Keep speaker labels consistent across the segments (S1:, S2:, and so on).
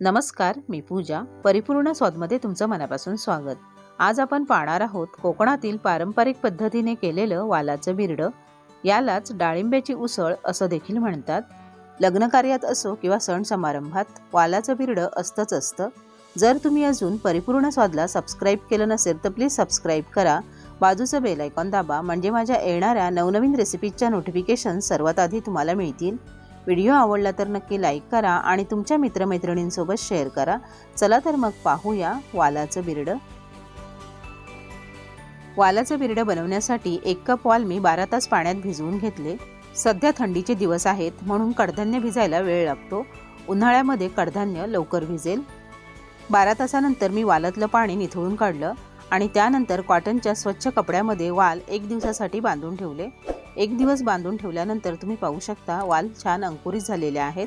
S1: नमस्कार मी पूजा. परिपूर्ण स्वादमध्ये तुमचं मनापासून स्वागत. आज आपण पाहणार आहोत कोकणातील पारंपरिक पद्धतीने केलेलं वालाचं बिरडं. यालाच डाळिंब्याची उसळ असं देखील म्हणतात. लग्नकार्यात असो किंवा सण समारंभात वालाचं बिरडं असतंच असतं. जर तुम्ही अजून परिपूर्ण स्वादला सबस्क्राईब केलं नसेल तर प्लीज सबस्क्राईब करा. बाजूचं बेल आयकॉन दाबा म्हणजे माझ्या येणाऱ्या नवनवीन रेसिपीजच्या नोटिफिकेशन सर्वात आधी तुम्हाला मिळतील. व्हिडिओ आवडला तर नक्की लाईक करा आणि तुमच्या मित्रमैत्रिणींसोबत शेअर करा. चला तर मग पाहूया वालाचं बिरडं. वालाचं बिरडं बनवण्यासाठी एक कप वाल मी बारा तास पाण्यात भिजवून घेतले. सध्या थंडीचे दिवस आहेत म्हणून कडधान्य भिजायला वेळ लागतो. उन्हाळ्यामध्ये कडधान्य लवकर भिजेल. बारा तासानंतर मी वालातलं पाणी निथळून काढलं आणि त्यानंतर कॉटनच्या स्वच्छ कपड्यामध्ये वाल एक दिवसासाठी बांधून ठेवले. एक दिवस बांधून ठेवल्यानंतर तुम्ही पाहू शकता वाल छान अंकुरित झालेले आहेत.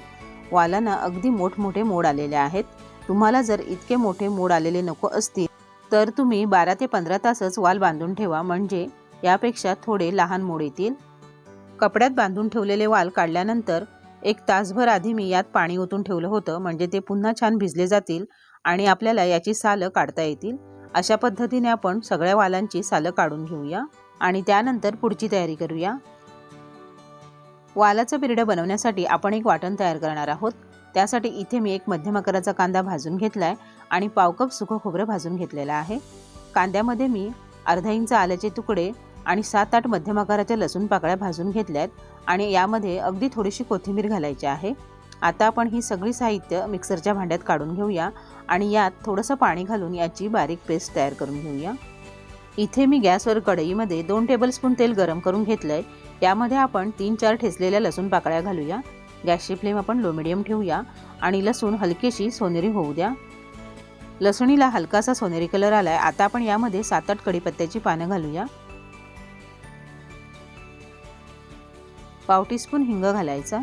S1: वालांना अगदी मोठमोठे मोड आलेले आहेत. तुम्हाला जर इतके मोठे मोड आलेले नको असतील तर तुम्ही बारा ते पंधरा तासच वाल बांधून ठेवा. म्हणजे यापेक्षा थोडे लहान मोड येतील. कपड्यात बांधून ठेवलेले वाल काढल्यानंतर एक तासभर आधी मी यात पाणी ओतून ठेवलं होतं. म्हणजे ते पुन्हा छान भिजले जातील आणि आपल्याला याची सालं काढता येतील. अशा पद्धतीने आपण सगळ्या वालांची सालं काढून घेऊया. आणि त्यानंतर पुढची तयारी करूया. वालाचं बिरडं बनवण्यासाठी आपण एक वाटण तयार करणार आहोत. त्यासाठी इथे मी एक मध्यम आकाराचा कांदा भाजून घेतला आहे आणि पाव कप सुकं खोबरं भाजून घेतलेलं आहे. कांद्यामध्ये मी अर्धा इंच आल्याचे तुकडे आणि सात आठ मध्यम आकाराच्या लसूण पाकळ्या भाजून घेतल्या आहेत आणि यामध्ये अगदी थोडीशी कोथिंबीर घालायची आहे. आता आपण ही सगळी साहित्य मिक्सरच्या भांड्यात काढून घेऊया आणि यात थोडंसं पाणी घालून याची बारीक पेस्ट तयार करून घेऊया. इथे मी गॅसवर कढईमध्ये दोन टेबलस्पून तेल गरम करून घेतलं आहे यामध्ये आपण तीन चार ठेचलेल्या लसूण पाकळ्या घालूया. गॅसची फ्लेम आपण लो मिडियम ठेवूया आणि लसूण हलकीशी सोनेरी होऊ द्या. लसणीला हलकासा सोनेरी कलर आला आहे आता आपण यामध्ये सात आठ कढीपत्त्याची पानं घालूया. पाव टीस्पून हिंग घालायचा.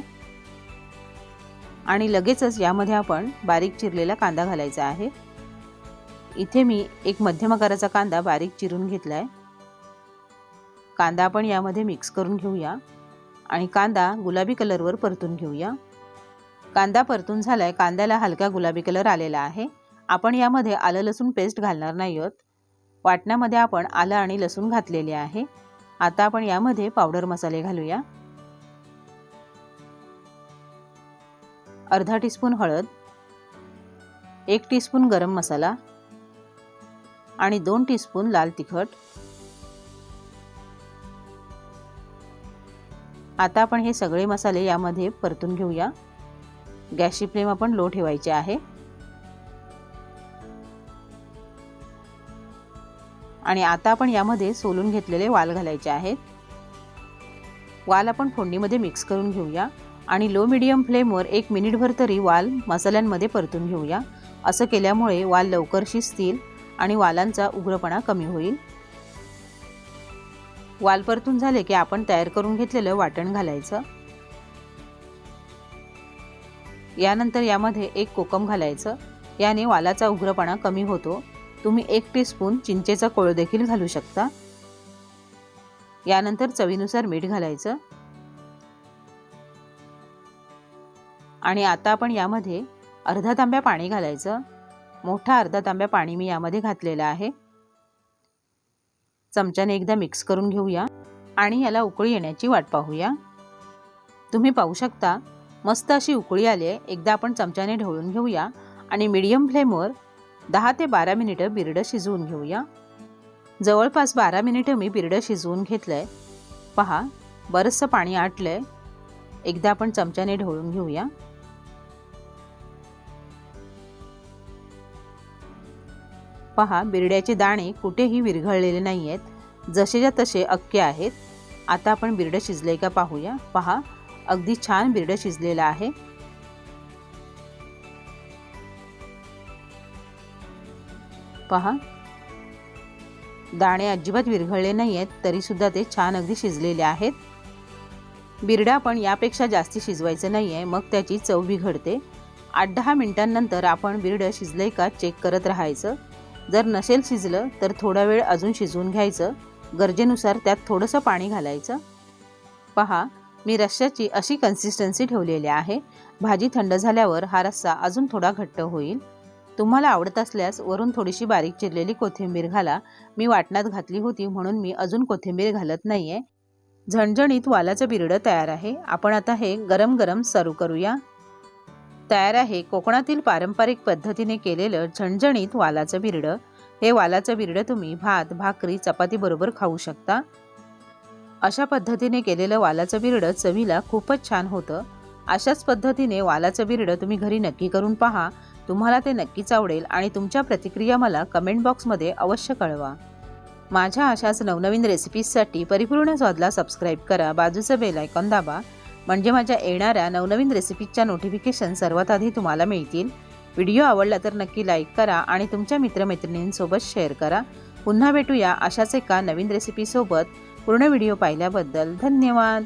S1: आणि लगेचच यामध्ये आपण बारीक चिरलेला कांदा घालायचा आहे. इथे मी एक मध्यम आकाराचा कांदा बारीक चिरून घेतला आहे कांदा आपण यामध्ये मिक्स करून घेऊया. आणि कांदा गुलाबी कलरवर परतून घेऊया. कांदा परतून झाला आहे कांद्याला हलका गुलाबी कलर आलेला आहे. आपण यामध्ये आलं लसूण पेस्ट घालणार नाही आहोत. वाटण्यामध्ये आपण आलं आणि लसूण घातलेले आहे. आता आपण यामध्ये पावडर मसाले घालूया. अर्धा टीस्पून हळद. एक टीस्पून गरम मसाला. आणि दोन टीस्पून लाल तिखट. आता आपण हे सगळे मसाले यामध्ये परतून घेऊया. गॅसची फ्लेम आपण लो ठेवायची आहे. आणि आता आपण यामध्ये सोलून घेतलेले वाल घालायचे आहेत. वाल आपण फोडणीमध्ये मिक्स करून घेऊया. आणि लो मिडियम फ्लेमवर एक मिनिटभर तरी वाल मसाल्यांमध्ये परतून घेऊया. असं केल्यामुळे वाल लवकर शिजतील आणि वालांचा उग्रपणा कमी होईल. वाल परतून झाले की आपण तयार करून घेतलेलं वाटण घालायचं. यानंतर यामध्ये एक कोकम घालायचं. याने वालाचा उग्रपणा कमी होतो. तुम्ही एक टीस्पून चिंचेचा कोळ देखील घालू शकता. यानंतर चवीनुसार मीठ घालायचं. आणि आता आपण यामध्ये अर्धा तांब्या पाणी घालायचं. मोठा अर्धा तांब्या पाणी मी यामध्ये घातलेलं आहे. चमच्याने एकदा मिक्स करून घेऊया आणि याला उकळी येण्याची वाट पाहूया. तुम्ही पाहू शकता मस्त अशी उकळी आली आहे एकदा आपण चमच्याने ढवळून घेऊया आणि मीडियम फ्लेमवर दहा ते बारा मिनिटं बिरडं शिजवून घेऊया. जवळपास बारा मिनिटं मी बिरडं शिजवून घेतलं आहे पहा बरंचसं पाणी आटलं आहे एकदा आपण चमच्याने ढवळून घेऊया. पहा बिरड्याचे दाणे कुठेही विरघळलेले नाही आहेत जसेच्या तसे अक्के आहेत. आता आपण बिरडं शिजले का पाहूया. पहा अगदी छान बिरडं शिजलेलं आहे. पहा दाणे अजिबात विरघळले नाही आहेत तरीसुद्धा ते छान अगदी शिजलेले आहेत. बिरडा आपण यापेक्षा जास्ती शिजवायचं नाही आहे मग त्याची चव बिघडते. आठ दहा मिनिटांनंतर आपण बिरडं शिजलंय का चेक करत राहायचं. जर नसेल शिजलं तर थोडा वेळ अजून शिजवून घ्यायचं. गरजेनुसार त्यात थोडंसं पाणी घालायचं. पहा मी रश्श्याची अशी कन्सिस्टन्सी ठेवलेली आहे. भाजी थंड झाल्यावर हा रस्सा अजून थोडा घट्ट होईल. तुम्हाला आवडत असल्यास वरून थोडीशी बारीक चिरलेली कोथिंबीर घाला. मी वाटणात घातली होती म्हणून मी अजून कोथिंबीर घालत नाही आहे झणझणीत वालाचं बिरडं तयार आहे. आपण आता हे गरम गरम सर्व करूया. तयार आहे. कोकणातील पारंपरिक पद्धतीने केलेलं झणझणीत वालाचं बिरडं. हे वालाचं बिरडं तुम्ही भात भाकरी चपातीबरोबर खाऊ शकता. अशा पद्धतीने केलेलं वालाचं बिरडं चवीला खूपच छान होतं. अशाच पद्धतीने वालाचं बिरडं तुम्ही घरी नक्की करून पहा. तुम्हाला ते नक्कीच आवडेल आणि तुमच्या प्रतिक्रिया मला कमेंट बॉक्समध्ये अवश्य कळवा. माझ्या अशाच नवनवीन रेसिपीजसाठी परिपूर्ण स्वादला सबस्क्राईब करा. बाजूचं बेल आयकॉन दाबा. म्हणजे माझ्या येणाऱ्या नवनवीन रेसिपीजच्या नोटिफिकेशन सर्वात आधी तुम्हाला मिळतील. व्हिडिओ आवडला तर नक्की लाईक करा आणि तुमच्या मित्रमैत्रिणींसोबत शेअर करा. पुन्हा भेटूया अशाच एका नवीन रेसिपीसोबत पूर्ण व्हिडिओ पाहिल्याबद्दल धन्यवाद.